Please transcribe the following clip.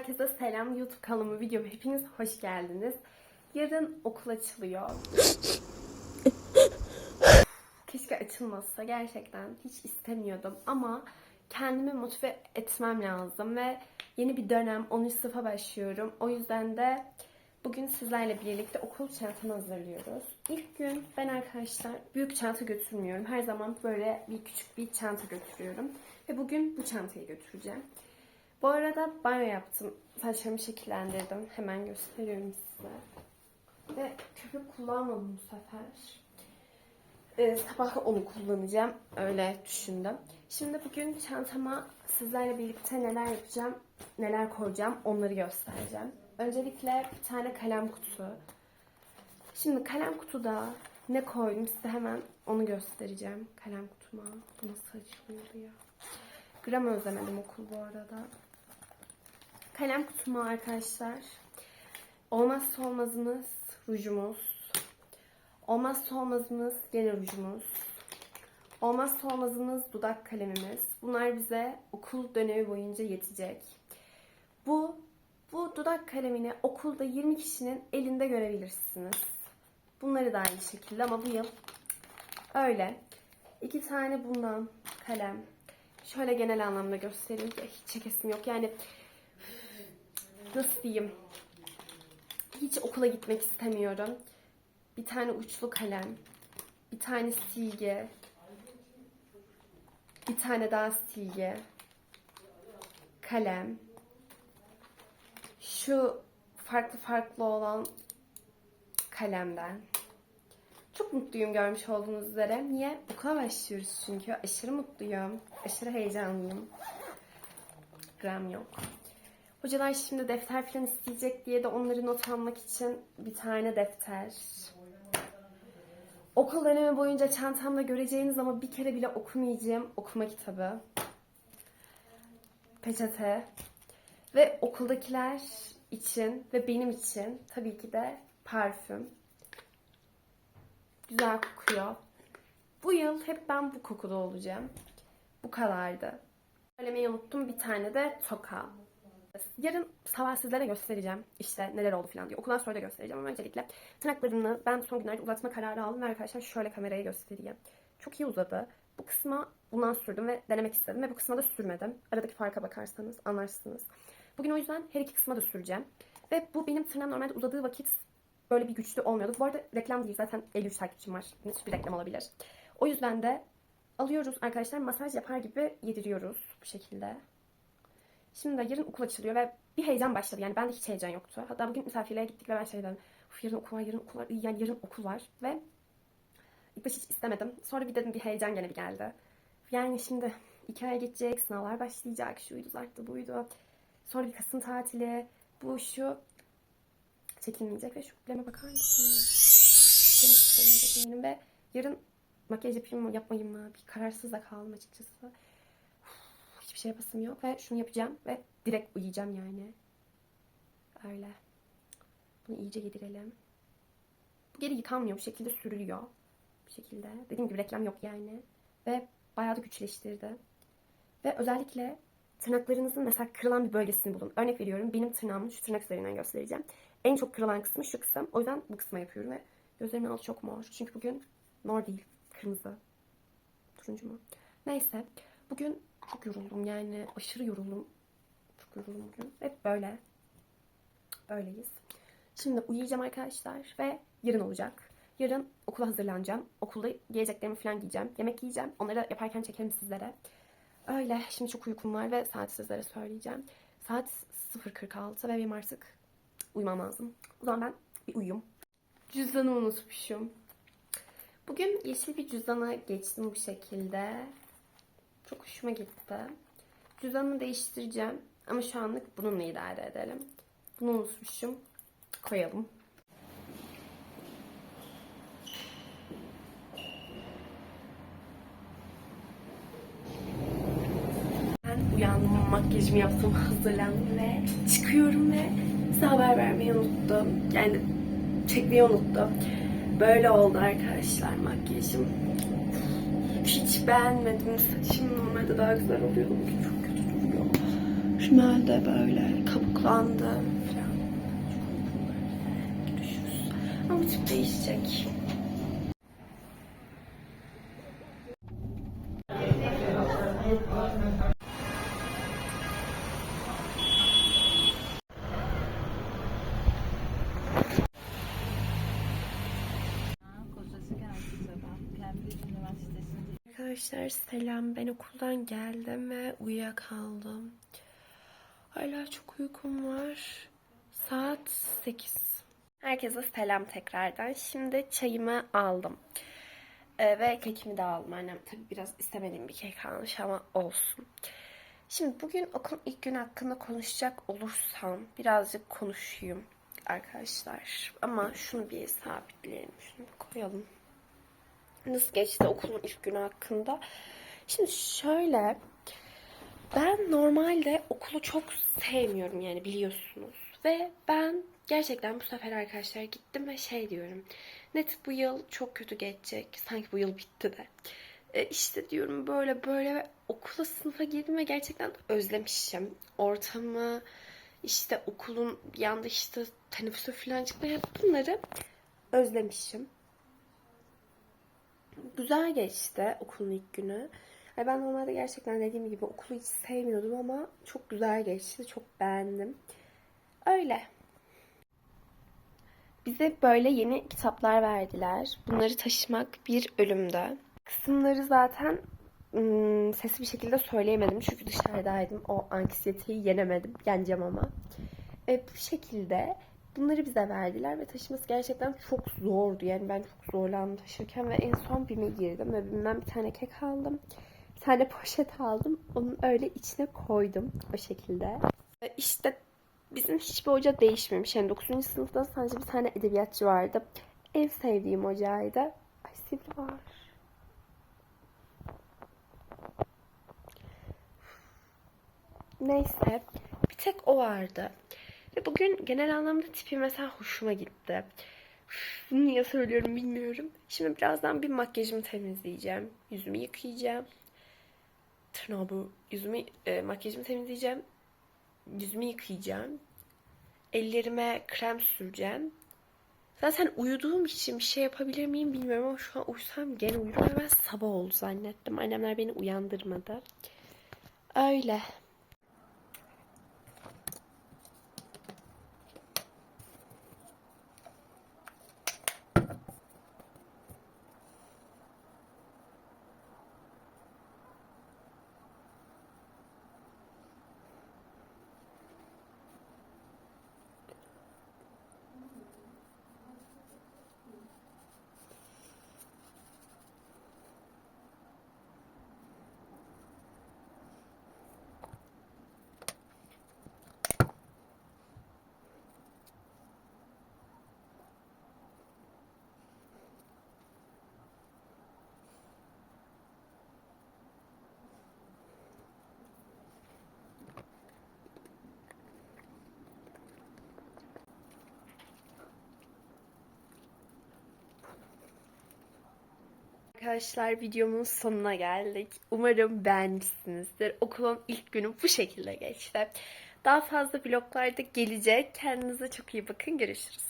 Herkese selam. YouTube kanalıma videoma hepiniz hoş geldiniz. Yarın okul açılıyor. Keşke açılmasa. Gerçekten hiç istemiyordum ama kendimi motive etmem lazım ve yeni bir dönem 10. sınıfa başlıyorum. O yüzden de bugün sizlerle birlikte okul çantamı hazırlıyoruz. İlk gün ben arkadaşlar büyük çanta götürmüyorum. Her zaman böyle bir küçük bir çanta götürüyorum. Ve bugün bu çantayı götüreceğim. Bu arada banyo yaptım. Saçlarımı şekillendirdim. Hemen gösteriyorum size. Ve köpük kullanmadım bu sefer. Ee, sabah onu kullanacağım. Öyle düşündüm. Şimdi bugün çantama sizlerle birlikte neler yapacağım, neler koyacağım onları göstereceğim. Öncelikle bir tane kalem kutusu. Şimdi kalem kutuda ne koydum size hemen onu göstereceğim. Kalem kutuma. Nasıl açılıyordu ya? Gram özlemedim okul bu arada. Kalem kutuma arkadaşlar. Olmazsa olmazımız rujumuz. Olmazsa olmazımız gene rujumuz. Olmazsa olmazımız dudak kalemimiz. Bunlar bize okul dönemi boyunca yetecek. Bu bu dudak kalemini okulda 20 kişinin elinde görebilirsiniz. Bunları da aynı şekilde ama bu yıl öyle. İki tane bundan kalem. Şöyle genel anlamda göstereyim ki hiç çekesim yok. Yani nasıl diyeyim? Hiç okula gitmek istemiyorum. Bir tane uçlu kalem, bir tane silgi, bir tane daha silgi, kalem, şu farklı farklı olan kalemden. Çok mutluyum görmüş olduğunuz üzere. Niye? Okula başlıyoruz çünkü. Aşırı mutluyum. Aşırı heyecanlıyım. Gram yok. Hocalar şimdi defter falan isteyecek diye de onları not almak için bir tane defter. Okul dönemi boyunca çantamda göreceğiniz ama bir kere bile okumayacağım okuma kitabı. Peçete. Ve okuldakiler için ve benim için tabii ki de parfüm. Güzel kokuyor. Bu yıl hep ben bu kokuda olacağım. Bu kadardı. Söylemeyi unuttum bir tane de toka. Yarın sabah sizlere göstereceğim işte neler oldu falan diye. Okuldan sonra da göstereceğim ama öncelikle tırnaklarını ben son günlerde uzatma kararı aldım ve arkadaşlar şöyle kameraya göstereyim. Çok iyi uzadı. Bu kısma bundan sürdüm ve denemek istedim ve bu kısma da sürmedim. Aradaki farka bakarsanız anlarsınız. Bugün o yüzden her iki kısma da süreceğim. Ve bu benim tırnağım normalde uzadığı vakit böyle bir güçlü olmuyordu. Bu arada reklam değil zaten 53 takipçim var. Hiçbir reklam olabilir. O yüzden de alıyoruz arkadaşlar masaj yapar gibi yediriyoruz bu şekilde. Şimdi de yarın okul açılıyor ve bir heyecan başladı. Yani bende hiç heyecan yoktu. Hatta bugün misafirliğe gittik ve ben şey dedim. Yarın okul var, yarın okul var. Yani yarın okul var. Ve ilk başta hiç istemedim. Sonra bir dedim bir heyecan gene bir geldi. Yani şimdi iki ay geçecek, sınavlar başlayacak. Şuydu, zarttı, buydu. Sonra bir Kasım tatili. Bu, şu çekilmeyecek ve şu probleme bakar mısınız? Benim ve yarın makyaj yapayım mı yapmayayım mı bir kararsız da kaldım açıkçası. Hiçbir şey yapasım yok ve şunu yapacağım ve direkt uyuyacağım yani. Öyle. Bunu iyice yedirelim. Geri yıkanmıyor. Bu şekilde sürülüyor. Bu şekilde. Dediğim gibi reklam yok yani. Ve bayağı da güçleştirdi. Ve özellikle tırnaklarınızın mesela kırılan bir bölgesini bulun. Örnek veriyorum benim tırnağımın şu tırnak üzerinden göstereceğim. En çok kırılan kısmı şu kısım. O yüzden bu kısma yapıyorum ve gözlerimin altı çok mor. Çünkü bugün mor değil. Kırmızı. Turuncu mu? Neyse. Bugün çok yoruldum yani. Aşırı yoruldum. Çok yoruldum bugün. Hep böyle. Böyleyiz. Şimdi uyuyacağım arkadaşlar ve yarın olacak. Yarın okula hazırlanacağım. Okulda giyeceklerimi falan giyeceğim. Yemek yiyeceğim. Onları yaparken çekerim sizlere. Öyle. Şimdi çok uykum var ve saat sizlere söyleyeceğim. Saat 0.46 ve benim artık uyumam lazım. O zaman ben bir uyuyayım. Cüzdanımı unutmuşum. Bugün yeşil bir cüzdana geçtim bu şekilde. Çok hoşuma gitti. Cüzdanımı değiştireceğim. Ama şu anlık bununla idare edelim. Bunu unutmuşum. Koyalım. Ben uyandım, makyajımı yaptım, hazırlandım ve çıkıyorum ve size haber vermeyi unuttum. Yani çekmeyi unuttum. Böyle oldu arkadaşlar makyajım. Hiç beğenmedim. Saçım normalde daha güzel oluyordu. Bugün çok kötü duruyor. Şimal de böyle kabuk uyuklandım falan. Görüşürüz. Ama tip değişecek. Arkadaşlar selam. Ben okuldan geldim ve uyuyakaldım. Hala çok uykum var. Saat 8. Herkese selam tekrardan. Şimdi çayımı aldım. Ee, ve kekimi de aldım. Annem tabii biraz istemediğim bir kek almış ama olsun. Şimdi bugün okulun ilk günü hakkında konuşacak olursam birazcık konuşayım arkadaşlar. Ama şunu bir sabitleyelim. Şunu bir koyalım nasıl geçti okulun ilk günü hakkında. Şimdi şöyle ben normalde okulu çok sevmiyorum yani biliyorsunuz. Ve ben gerçekten bu sefer arkadaşlar gittim ve şey diyorum. Net bu yıl çok kötü geçecek. Sanki bu yıl bitti de. E işte diyorum böyle böyle ve okula sınıfa girdim ve gerçekten özlemişim. Ortamı, işte okulun bir anda işte teneffüse falan çıkmaya bunları özlemişim güzel geçti okulun ilk günü. Yani ben normalde gerçekten dediğim gibi okulu hiç sevmiyordum ama çok güzel geçti. Çok beğendim. Öyle. Bize böyle yeni kitaplar verdiler. Bunları taşımak bir ölümdü. Kısımları zaten ım, sesli bir şekilde söyleyemedim. Çünkü dışarıdaydım. O anksiyeteyi yenemedim. Yeneceğim ama. E, bu şekilde bunları bize verdiler ve taşıması gerçekten çok zordu. Yani ben çok zorlandım taşırken ve en son BİM'e girdim ve BİM'den bir tane kek aldım. Bir tane poşet aldım. Onun öyle içine koydum o şekilde. Ve İşte bizim hiçbir hoca değişmemiş. Yani 9. sınıfta sadece bir tane edebiyatçı vardı. En sevdiğim hocaydı. Ay sivri var. Neyse. Bir tek o vardı. Ve bugün genel anlamda tipi mesela hoşuma gitti. Niye söylüyorum bilmiyorum. Şimdi birazdan bir makyajımı temizleyeceğim. Yüzümü yıkayacağım. Tırnağımı, yüzümü, e, makyajımı temizleyeceğim. Yüzümü yıkayacağım. Ellerime krem süreceğim. Zaten uyuduğum için bir şey yapabilir miyim bilmiyorum ama şu an uyusam gene uyurum ben sabah oldu zannettim. Annemler beni uyandırmadı. Öyle. Arkadaşlar videomun sonuna geldik. Umarım beğenmişsinizdir. Okulun ilk günü bu şekilde geçti. Daha fazla vloglarda gelecek. Kendinize çok iyi bakın. Görüşürüz.